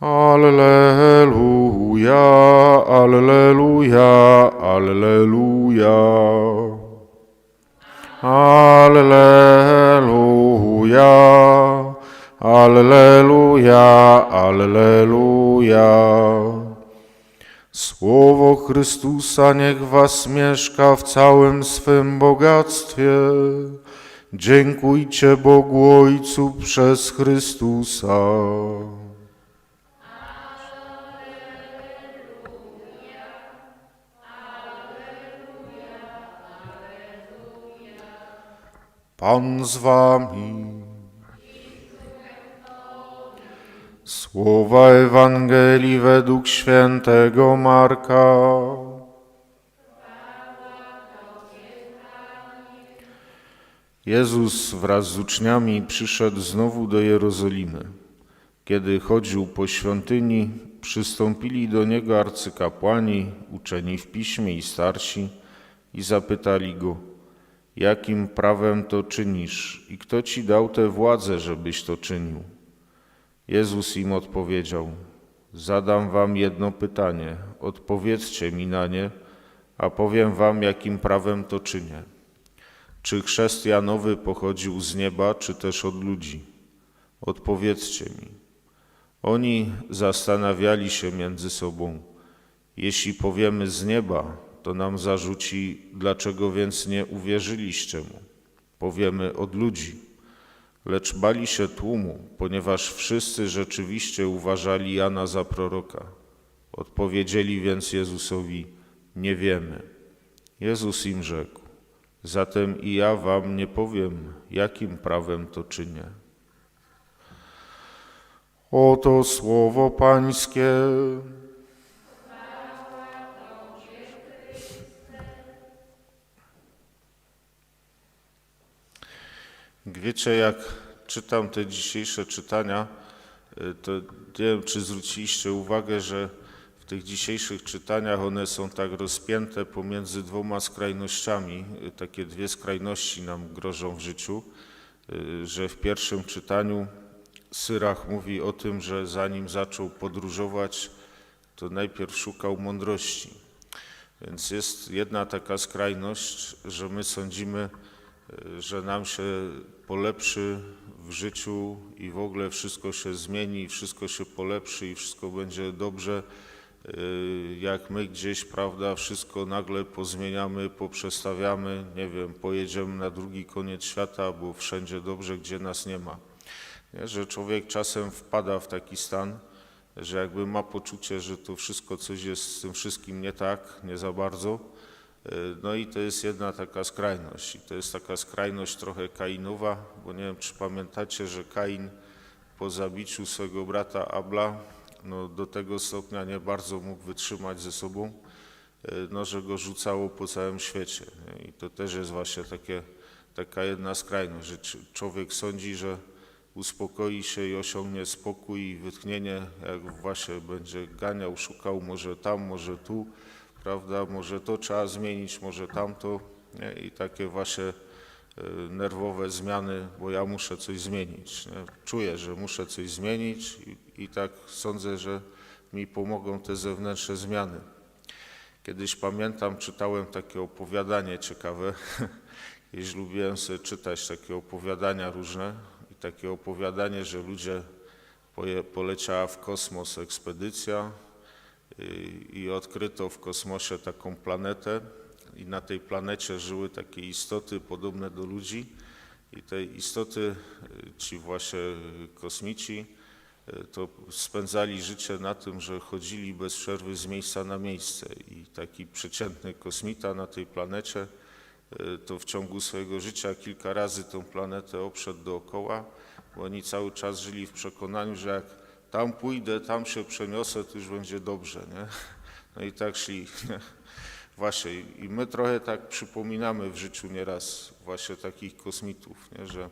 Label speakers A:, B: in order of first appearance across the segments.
A: Alleluja, Alleluja, Alleluja. Alleluja, Alleluja, Alleluja. Słowo Chrystusa niech was mieszka w całym swym bogactwie. Dziękujcie Bogu Ojcu przez Chrystusa. Pan z wami. Słowa Ewangelii według świętego Marka. Jezus wraz z uczniami przyszedł znowu do Jerozolimy. Kiedy chodził po świątyni, przystąpili do niego arcykapłani, uczeni w piśmie i starsi i zapytali go, jakim prawem to czynisz i kto ci dał tę władzę, żebyś to czynił? Jezus im odpowiedział, zadam wam jedno pytanie, odpowiedzcie mi na nie, a powiem wam, jakim prawem to czynię. Czy chrzest Janowy pochodził z nieba, czy też od ludzi? Odpowiedzcie mi. Oni zastanawiali się między sobą. Jeśli powiemy z nieba, to nam zarzuci, dlaczego więc nie uwierzyliście mu. Powiemy od ludzi. Lecz bali się tłumu, ponieważ wszyscy rzeczywiście uważali Jana za proroka. Odpowiedzieli więc Jezusowi: Nie wiemy. Jezus im rzekł: Zatem i ja wam nie powiem, jakim prawem to czynię. Oto słowo Pańskie. Wiecie, jak czytam te dzisiejsze czytania, y, to nie wiem, czy zwróciliście uwagę, że w tych dzisiejszych czytaniach one są tak rozpięte pomiędzy dwoma skrajnościami. Y, Takie dwie skrajności nam grożą w życiu, y, że w pierwszym czytaniu Syrach mówi o tym, że zanim zaczął podróżować, to najpierw szukał mądrości. Więc jest jedna taka skrajność, że my sądzimy, że nam się polepszy w życiu i w ogóle wszystko się zmieni, wszystko się polepszy i wszystko będzie dobrze, y, jak my gdzieś, prawda, wszystko nagle pozmieniamy, poprzestawiamy, nie wiem, pojedziemy na drugi koniec świata, bo wszędzie dobrze, gdzie nas nie ma. Nie? Że człowiek czasem wpada w taki stan, że jakby ma poczucie, że to wszystko coś jest z tym wszystkim nie tak, nie za bardzo. Y, No i to jest jedna taka skrajność. I to jest taka skrajność trochę kainowa, bo nie wiem, czy pamiętacie, że Kain po zabiciu swego brata Abla, no do tego stopnia nie bardzo mógł wytrzymać ze sobą, y, no, że go rzucało po całym świecie. I to też jest właśnie takie, taka jedna skrajność, że człowiek sądzi, że uspokoi się i osiągnie spokój i wytchnienie, jak właśnie będzie ganiał, szukał może tam, może tu, prawda, może to trzeba zmienić, może tamto nie? i takie właśnie y, nerwowe zmiany, bo ja muszę coś zmienić. Nie? Czuję, że muszę coś zmienić i, i tak sądzę, że mi pomogą te zewnętrzne zmiany. Kiedyś pamiętam, czytałem takie opowiadanie ciekawe. Kiedyś lubiłem sobie czytać takie opowiadania różne i takie opowiadanie, że ludzie poleciała w kosmos ekspedycja i, odkryto w kosmosie taką planetę i na tej planecie żyły takie istoty podobne do ludzi. I te istoty, y, ci właśnie kosmici, y, to spędzali życie na tym, że chodzili bez przerwy z miejsca na miejsce. I taki przeciętny kosmita na tej planecie y, to w ciągu swojego życia kilka razy tą planetę obszedł dookoła, bo oni cały czas żyli w przekonaniu, że jak tam pójdę, tam się przeniosę, to już będzie dobrze, nie? No i tak szli. Nie? Właśnie i my trochę tak przypominamy w życiu nieraz właśnie takich kosmitów, nie? że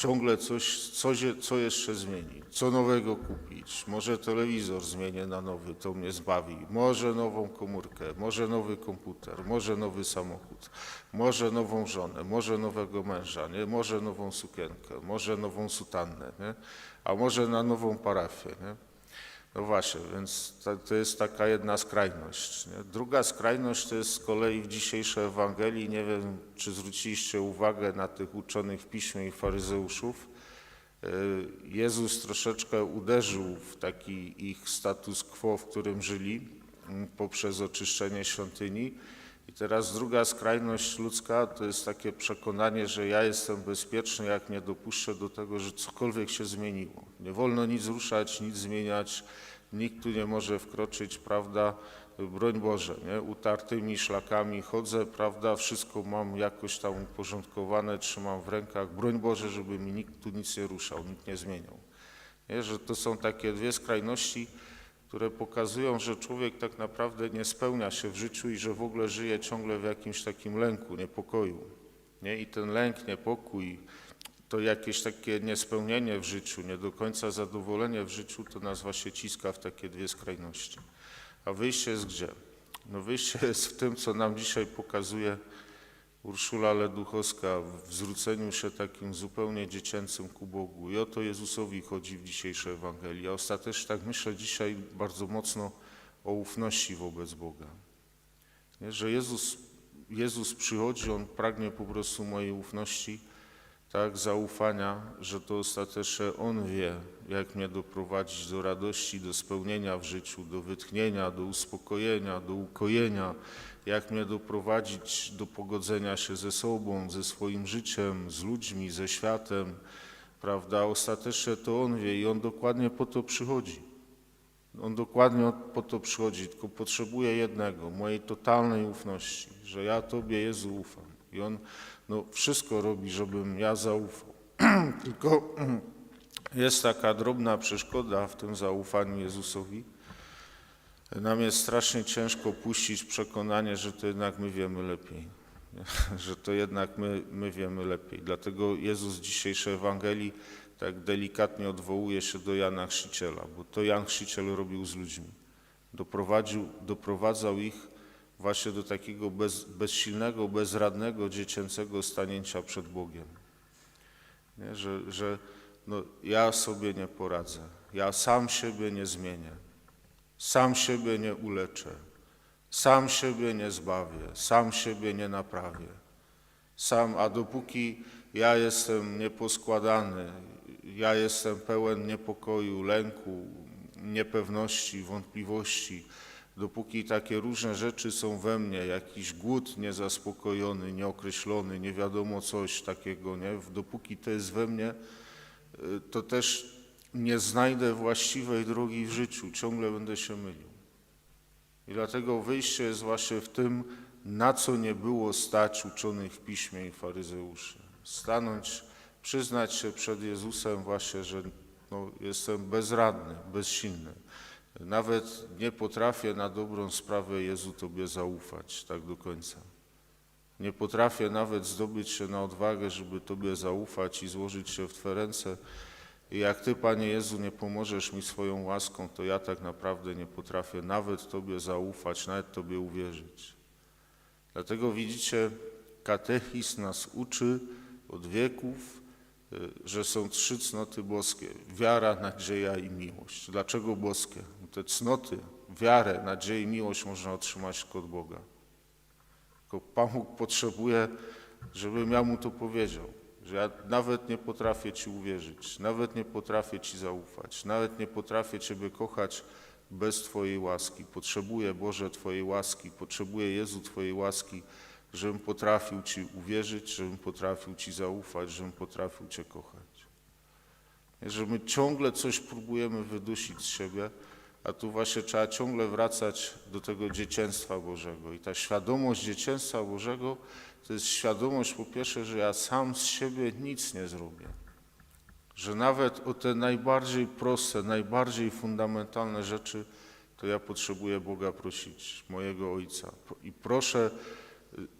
A: ciągle coś, je- co jeszcze zmieni, co nowego kupić, może telewizor zmienię na nowy, to mnie zbawi, może nową komórkę, może nowy komputer, może nowy samochód, może nową żonę, może nowego męża, nie? może nową sukienkę, może nową sutannę, nie? a może na nową parafię. Nie? No właśnie, więc to, jest taka jedna skrajność. Nie? Druga skrajność to jest z kolei w dzisiejszej Ewangelii. Nie wiem, czy zwróciliście uwagę na tych uczonych w piśmie i faryzeuszów. Y, Jezus troszeczkę uderzył w taki ich status quo, w którym żyli mm, poprzez oczyszczenie świątyni. I teraz druga skrajność ludzka to jest takie przekonanie, że ja jestem bezpieczny, jak nie dopuszczę do tego, że cokolwiek się zmieniło. Nie wolno nic ruszać, nic zmieniać, nikt tu nie może wkroczyć, prawda? Broń Boże, nie? utartymi szlakami chodzę, prawda? Wszystko mam jakoś tam uporządkowane, trzymam w rękach. Broń Boże, żeby mi nikt tu nic nie ruszał, nikt nie zmieniał. Nie? Że to są takie dwie skrajności, które pokazują, że człowiek tak naprawdę nie spełnia się w życiu i że w ogóle żyje ciągle w jakimś takim lęku, niepokoju. Nie? I ten lęk, niepokój, to jakieś takie niespełnienie w życiu, nie do końca zadowolenie w życiu, to nas właśnie ciska w takie dwie skrajności. A wyjście jest gdzie? No wyjście jest w tym, co nam dzisiaj pokazuje Urszula Leduchowska w zwróceniu się takim zupełnie dziecięcym ku Bogu. I o to Jezusowi chodzi w dzisiejszej Ewangelii. A ostatecznie tak myślę dzisiaj bardzo mocno o ufności wobec Boga. Nie? Że Jezus, Jezus przychodzi, On pragnie po prostu mojej ufności, tak, zaufania, że to ostatecznie On wie, jak mnie doprowadzić do radości, do spełnienia w życiu, do wytchnienia, do uspokojenia, do ukojenia, jak mnie doprowadzić do pogodzenia się ze sobą, ze swoim życiem, z ludźmi, ze światem, prawda? Ostatecznie to On wie i On dokładnie po to przychodzi. On dokładnie po to przychodzi, tylko potrzebuje jednego, mojej totalnej ufności, że ja Tobie, Jezu, ufam. I On no, wszystko robi, żebym ja zaufał. tylko jest taka drobna przeszkoda w tym zaufaniu Jezusowi. Nam jest strasznie ciężko puścić przekonanie, że to jednak my wiemy lepiej. Że to jednak my, my wiemy lepiej. Dlatego Jezus w dzisiejszej Ewangelii tak delikatnie odwołuje się do Jana Chrzciciela, bo to Jan Chrzciciel robił z ludźmi. Doprowadził, doprowadzał ich właśnie do takiego bez, bezsilnego, bezradnego, dziecięcego stanięcia przed Bogiem. Nie? Że, że no, ja sobie nie poradzę, ja sam siebie nie zmienię, sam siebie nie uleczę, sam siebie nie zbawię, sam siebie nie naprawię. Sam, a dopóki ja jestem nieposkładany, ja jestem pełen niepokoju, lęku, niepewności, wątpliwości, dopóki takie różne rzeczy są we mnie, jakiś głód niezaspokojony, nieokreślony, nie wiadomo coś takiego, nie? dopóki to jest we mnie, y, to też nie znajdę właściwej drogi w życiu, ciągle będę się mylił. I dlatego wyjście jest właśnie w tym, na co nie było stać uczonych w piśmie i faryzeuszy. Stanąć, przyznać się przed Jezusem właśnie, że no, jestem bezradny, bezsilny. Nawet nie potrafię na dobrą sprawę Jezu Tobie zaufać tak do końca. Nie potrafię nawet zdobyć się na odwagę, żeby Tobie zaufać i złożyć się w Twe ręce. I jak Ty, Panie Jezu, nie pomożesz mi swoją łaską, to ja tak naprawdę nie potrafię nawet Tobie zaufać, nawet Tobie uwierzyć. Dlatego widzicie, katechizm nas uczy od wieków, y, że są trzy cnoty boskie: wiara, nadzieja i miłość. Dlaczego boskie? Te cnoty, wiarę, nadzieję i miłość można otrzymać tylko od Boga. Tylko Pan Bóg potrzebuje, żebym ja mu to powiedział, że ja nawet nie potrafię Ci uwierzyć, nawet nie potrafię Ci zaufać, nawet nie potrafię Ciebie kochać bez Twojej łaski. Potrzebuję, Boże, Twojej łaski, potrzebuję, Jezu, Twojej łaski, żebym potrafił Ci uwierzyć, żebym potrafił Ci zaufać, żebym potrafił Cię kochać. Że my ciągle coś próbujemy wydusić z siebie, a tu właśnie trzeba ciągle wracać do tego dzieciństwa Bożego. I ta świadomość dzieciństwa Bożego to jest świadomość po pierwsze, że ja sam z siebie nic nie zrobię. Że nawet o te najbardziej proste, najbardziej fundamentalne rzeczy, to ja potrzebuję Boga prosić, mojego Ojca. I proszę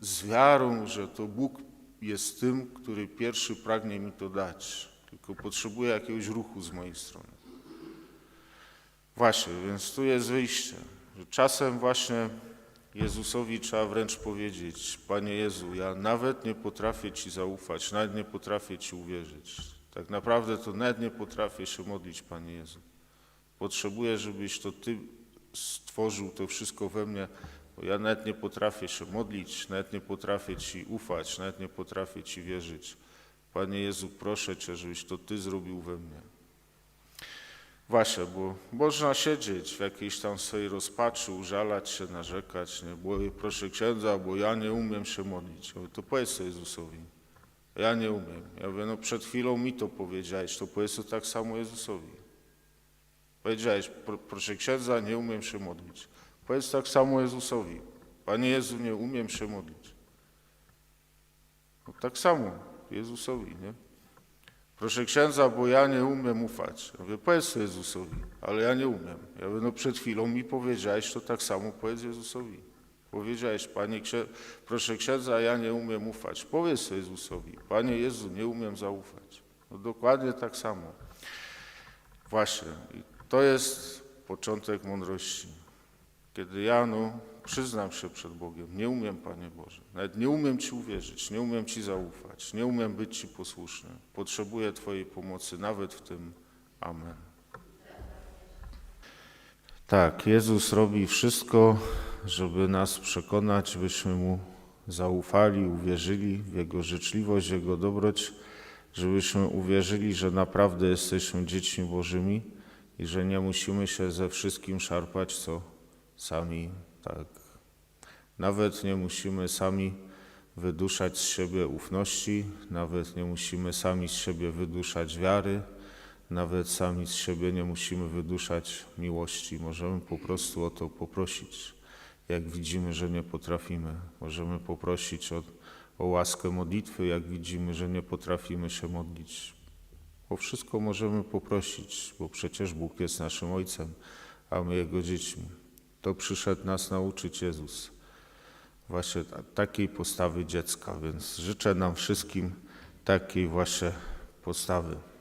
A: z wiarą, że to Bóg jest tym, który pierwszy pragnie mi to dać. Tylko potrzebuję jakiegoś ruchu z mojej strony. Właśnie, więc tu jest wyjście. Czasem właśnie Jezusowi trzeba wręcz powiedzieć, Panie Jezu, ja nawet nie potrafię Ci zaufać, nawet nie potrafię Ci uwierzyć. Tak naprawdę to nawet nie potrafię się modlić, Panie Jezu. Potrzebuję, żebyś to Ty stworzył to wszystko we mnie, bo ja nawet nie potrafię się modlić, nawet nie potrafię Ci ufać, nawet nie potrafię Ci wierzyć. Panie Jezu, proszę Cię, żebyś to Ty zrobił we mnie. Właśnie, bo można siedzieć w jakiejś tam swojej rozpaczy, użalać się, narzekać, nie? Bo proszę księdza, bo ja nie umiem się modlić. Ja mówię, to powiedz to Jezusowi. Ja nie umiem. Ja mówię, no przed chwilą mi to powiedziałeś, to powiedz to tak samo Jezusowi. Powiedziałeś, pro, proszę księdza, nie umiem się modlić. Powiedz tak samo Jezusowi. Panie Jezu, nie umiem się modlić. No tak samo Jezusowi, nie? Proszę księdza, bo ja nie umiem ufać. Ja mówię, powiedz to Jezusowi, ale ja nie umiem. Ja mówię, no przed chwilą mi powiedziałeś, to tak samo powiedz Jezusowi. Powiedziałeś, Panie księ... proszę księdza, ja nie umiem ufać. Powiedz to Jezusowi, Panie Jezu, nie umiem zaufać. No dokładnie tak samo. Właśnie, i to jest początek mądrości. Kiedy ja, no, przyznam się przed Bogiem, nie umiem, Panie Boże, nawet nie umiem Ci uwierzyć, nie umiem Ci zaufać, nie umiem być Ci posłuszny. Potrzebuję Twojej pomocy nawet w tym. Amen. Tak, Jezus robi wszystko, żeby nas przekonać, byśmy Mu zaufali, uwierzyli w Jego życzliwość, w Jego dobroć, żebyśmy uwierzyli, że naprawdę jesteśmy dziećmi Bożymi i że nie musimy się ze wszystkim szarpać, co sami tak. Nawet nie musimy sami wyduszać z siebie ufności, nawet nie musimy sami z siebie wyduszać wiary, nawet sami z siebie nie musimy wyduszać miłości. Możemy po prostu o to poprosić. Jak widzimy, że nie potrafimy, możemy poprosić o, o łaskę modlitwy, jak widzimy, że nie potrafimy się modlić. O wszystko możemy poprosić, bo przecież Bóg jest naszym Ojcem, a my Jego dziećmi. To przyszedł nas nauczyć Jezus. Właśnie ta- takiej postawy dziecka, więc życzę nam wszystkim takiej właśnie postawy.